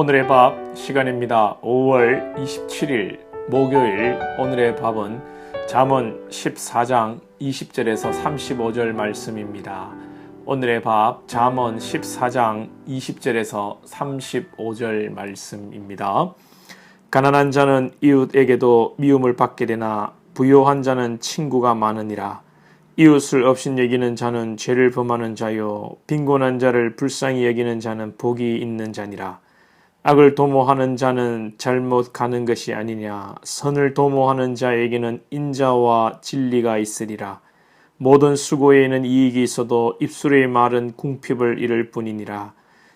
오늘의 밥 시간입니다. 5월 27일 목요일 오늘의 밥은 잠언 14장 20절에서 35절 말씀입니다. 오늘의 밥 잠언 14장 20절에서 35절 말씀입니다. 가난한 자는 이웃에게도 미움을 받게 되나 부요한 자는 친구가 많으니라. 이웃을 없인 여기는 자는 죄를 범하는 자요 빈곤한 자를 불쌍히 여기는 자는 복이 있는 자니라. 악을 도모하는 자는 잘못 가는 것이 아니냐. 선을 도모하는 자에게는 인자와 진리가 있으리라. 모든 수고에는 이익이 있어도 입술의 말은 궁핍을 이를 뿐이니라.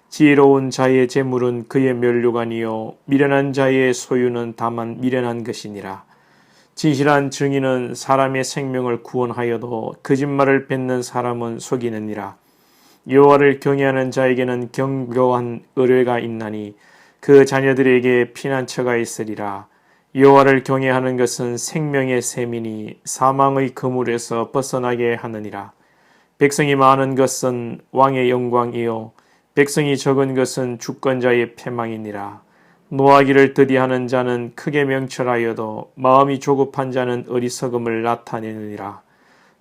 지혜로운 자의 재물은 그의 면류관이요 미련한 자의 소유는 다만 미련한 것이니라. 진실한 증인은 사람의 생명을 구원하여도 거짓말을 뱉는 사람은 속이느니라. 여호와를 경외하는 자에게는 경고한 의뢰가 있나니 그 자녀들에게 피난처가 있으리라. 여호와를 경외하는 것은 생명의 셈이니 사망의 그물에서 벗어나게 하느니라. 백성이 많은 것은 왕의 영광이요 백성이 적은 것은 주권자의 패망이니라. 노하기를 드디하는 자는 크게 명철하여도 마음이 조급한 자는 어리석음을 나타내느니라.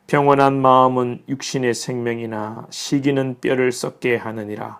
평온한 마음은 육신의 생명이나 시기는 뼈를 썩게 하느니라.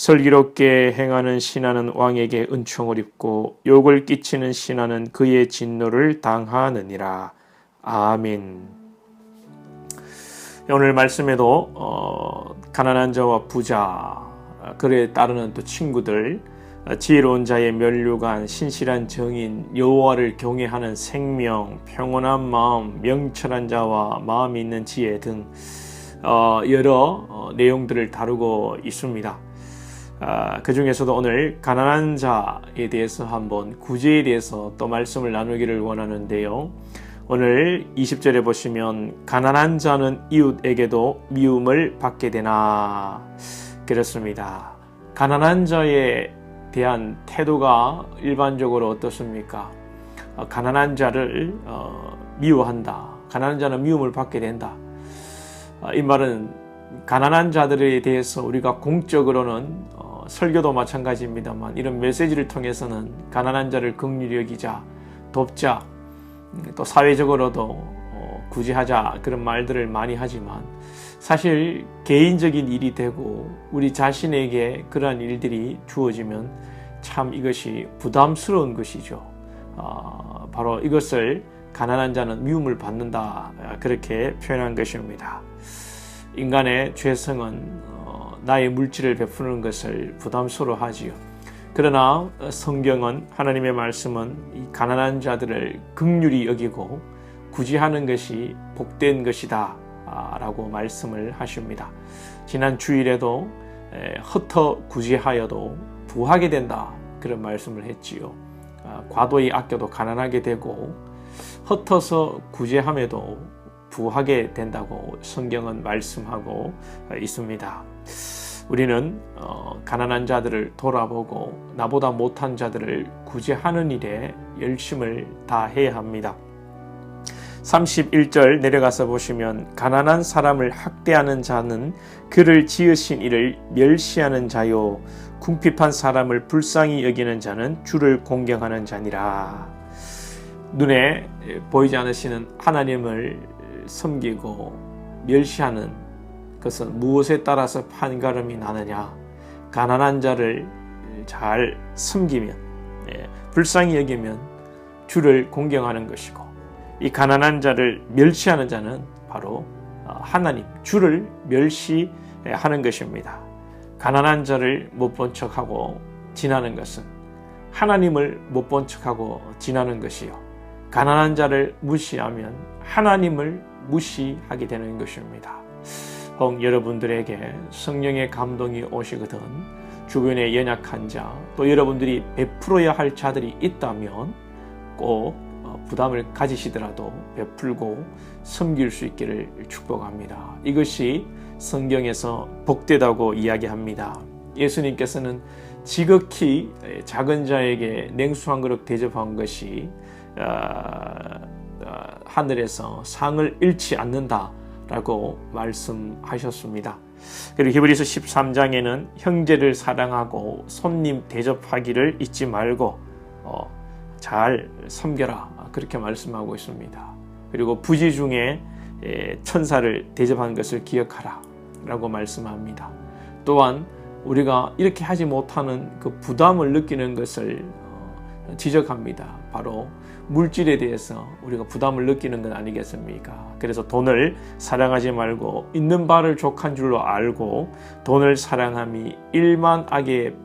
슬기롭게 행하는 신하는 왕에게 은총을 입고 욕을 끼치는 신하는 그의 진노를 당하느니라. 아멘. 오늘 말씀에도 어, 가난한 자와 부자 그에 따르는 또 친구들 지혜로운 자의 면류관 신실한 정인 여호와를 경외하는 생명 평온한 마음 명철한 자와 마음이 있는 지혜 등 어, 여러 어, 내용들을 다루고 있습니다. 아, 그 중에서도 오늘 가난한 자에 대해서 한번 구제에 대해서 또 말씀을 나누기를 원하는데요. 오늘 20절에 보시면 가난한 자는 이웃에게도 미움을 받게 되나 그렇습니다. 가난한 자에 대한 태도가 일반적으로 어떻습니까? 어, 가난한 자를 어, 미워한다. 가난한 자는 미움을 받게 된다. 어, 이 말은 가난한 자들에 대해서 우리가 공적으로는 설교도 마찬가지입니다만 이런 메시지를 통해서는 가난한 자를 긍휼히 여기자, 돕자, 또 사회적으로도 어, 구제하자 그런 말들을 많이 하지만 사실 개인적인 일이 되고 우리 자신에게 그러한 일들이 주어지면 참 이것이 부담스러운 것이죠. 어, 바로 이것을 가난한 자는 미움을 받는다 그렇게 표현한 것입니다. 인간의 죄성은 나의 물질을 베푸는 것을 부담스러워 하지요. 그러나 성경은 하나님의 말씀은 이 가난한 자들을 극률이 여기고 구제하는 것이 복된 것이다 라고 말씀을 하십니다. 지난 주일에도 흩어 구제하여도 부하게 된다 그런 말씀을 했지요. 아, 과도히 아껴도 가난하게 되고 흩어서 구제함에도 부하게 된다고 성경은 말씀하고 있습니다. 우리는 어, 가난한 자들을 돌아보고 나보다 못한 자들을 구제하는 일에 열심을 다해야 합니다. 31절 내려가서 보시면 가난한 사람을 학대하는 자는 그를 지으신 이를 멸시하는 자요 궁핍한 사람을 불쌍히 여기는 자는 주를 공경하는 자니라. 눈에 보이지 않으시는 하나님을 섬기고 멸시하는 그것은 무엇에 따라서 판가름이 나느냐 가난한 자를 잘 섬기면 예, 불쌍히 여기면 주를 공경하는 것이고 이 가난한 자를 멸시하는 자는 바로 어, 하나님 주를 멸시하는 것입니다. 가난한 자를 못 본 척하고 지나는 것은 하나님을 못 본 척하고 지나는 것이요 가난한 자를 무시하면 하나님을 무시하게 되는 것입니다. 혹 여러분들에게 성령의 감동이 오시거든 주변에 연약한 자, 또 여러분들이 베풀어야 할 자들이 있다면 꼭 어, 부담을 가지시더라도 베풀고 섬길 수 있기를 축복합니다. 이것이 성경에서 복되다고 이야기합니다. 예수님께서는 지극히 작은 자에게 냉수 한 그릇 대접한 것이 어, 어, 하늘에서 상을 잃지 않는다 라고 말씀하셨습니다. 그리고 히브리서 13장에는 형제를 사랑하고 손님 대접하기를 잊지 말고 어, 잘 섬겨라 그렇게 말씀하고 있습니다. 그리고 부지 중에 에, 천사를 대접하는 것을 기억하라 라고 말씀합니다. 또한 우리가 이렇게 하지 못하는 그 부담을 느끼는 것을 어, 지적합니다. 바로 물질에 대해서 우리가 부담을 느끼는 건 아니겠습니까? 그래서 돈을 사랑하지 말고 있는 바를 족한 줄로 알고 돈을 사랑함이 일만 악의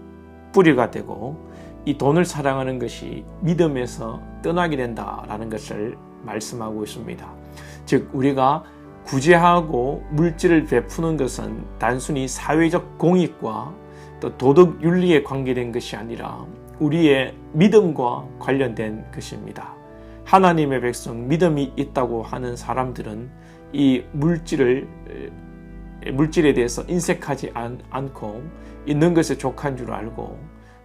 뿌리가 되고 이 돈을 사랑하는 것이 믿음에서 떠나게 된다라는 것을 말씀하고 있습니다. 즉 우리가 구제하고 물질을 베푸는 것은 단순히 사회적 공익과 또 도덕 윤리에 관계된 것이 아니라 우리의 믿음과 관련된 것입니다. 하나님의 백성 믿음이 있다고 하는 사람들은 이 물질을 물질에 대해서 인색하지 않, 않고 있는 것에 족한 줄 알고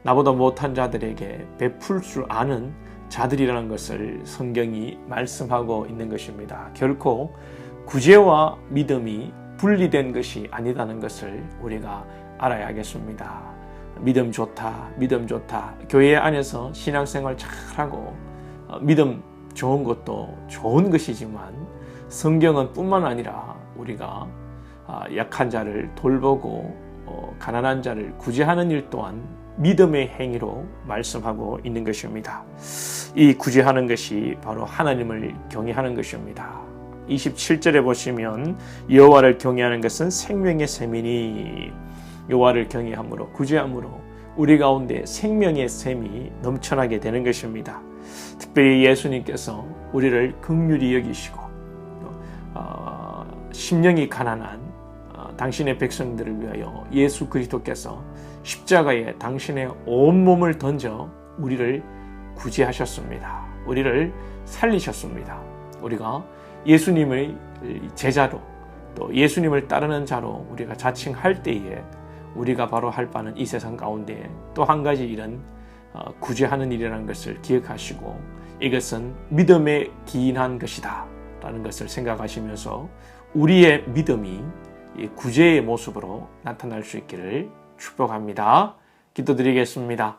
나보다 못한 자들에게 베풀 줄 아는 자들이라는 것을 성경이 말씀하고 있는 것입니다. 결코 구제와 믿음이 분리된 것이 아니다는 것을 우리가 알아야 겠습니다. 믿음 좋다, 믿음 좋다. 교회 안에서 신앙생활 잘하고 어, 믿음 좋은 것도 좋은 것이지만 성경은 뿐만 아니라 우리가 아, 약한 자를 돌보고 어, 가난한 자를 구제하는 일 또한 믿음의 행위로 말씀하고 있는 것입니다. 이 구제하는 것이 바로 하나님을 경외하는 것입니다. 27절에 보시면 여호와를 경외하는 것은 생명의 셈이니 여호와를 경외함으로 구제함으로 우리 가운데 생명의 셈이 넘쳐나게 되는 것입니다. 특별히 예수님께서 우리를 극률히 여기시고 어, 심령이 가난한 어, 당신의 백성들을 위하여 예수 그리스도께서 십자가에 당신의 온 몸을 던져 우리를 구제하셨습니다. 우리를 살리셨습니다. 우리가 예수님의 제자로 또 예수님을 따르는 자로 우리가 자칭할 때에 우리가 바로 할 바는 이 세상 가운데 또 한 가지 일은 어, 구제하는 일이라는 것을 기억하시고 이것은 믿음에 기인한 것이다 라는 것을 생각하시면서 우리의 믿음이 구제의 모습으로 나타날 수 있기를 축복합니다. 기도드리겠습니다.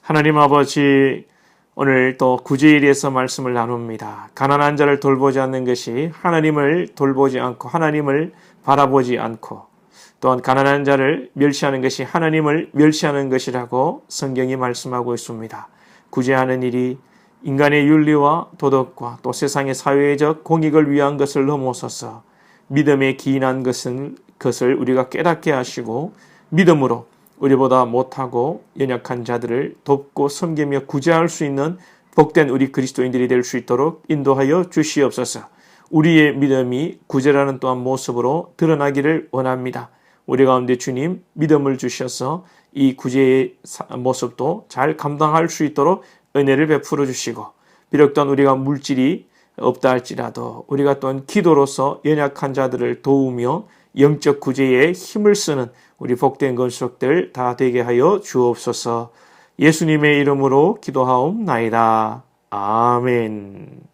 하나님 아버지 오늘 또 구제일에서 말씀을 나눕니다. 가난한 자를 돌보지 않는 것이 하나님을 돌보지 않고 하나님을 바라보지 않고 또한 가난한 자를 멸시하는 것이 하나님을 멸시하는 것이라고 성경이 말씀하고 있습니다. 구제하는 일이 인간의 윤리와 도덕과 또 세상의 사회적 공익을 위한 것을 넘어서서 믿음에 기인한 것은 것을 우리가 깨닫게 하시고 믿음으로 우리보다 못하고 연약한 자들을 돕고 섬기며 구제할 수 있는 복된 우리 그리스도인들이 될 수 있도록 인도하여 주시옵소서. 우리의 믿음이 구제라는 또한 모습으로 드러나기를 원합니다. 우리 가운데 주님 믿음을 주셔서 이 구제의 모습도 잘 감당할 수 있도록 은혜를 베풀어 주시고 비록 또한 우리가 물질이 없다 할지라도 우리가 또한 기도로서 연약한 자들을 도우며 영적 구제에 힘을 쓰는 우리 복된 건속들 다 되게 하여 주옵소서 예수님의 이름으로 기도하옵나이다. 아멘.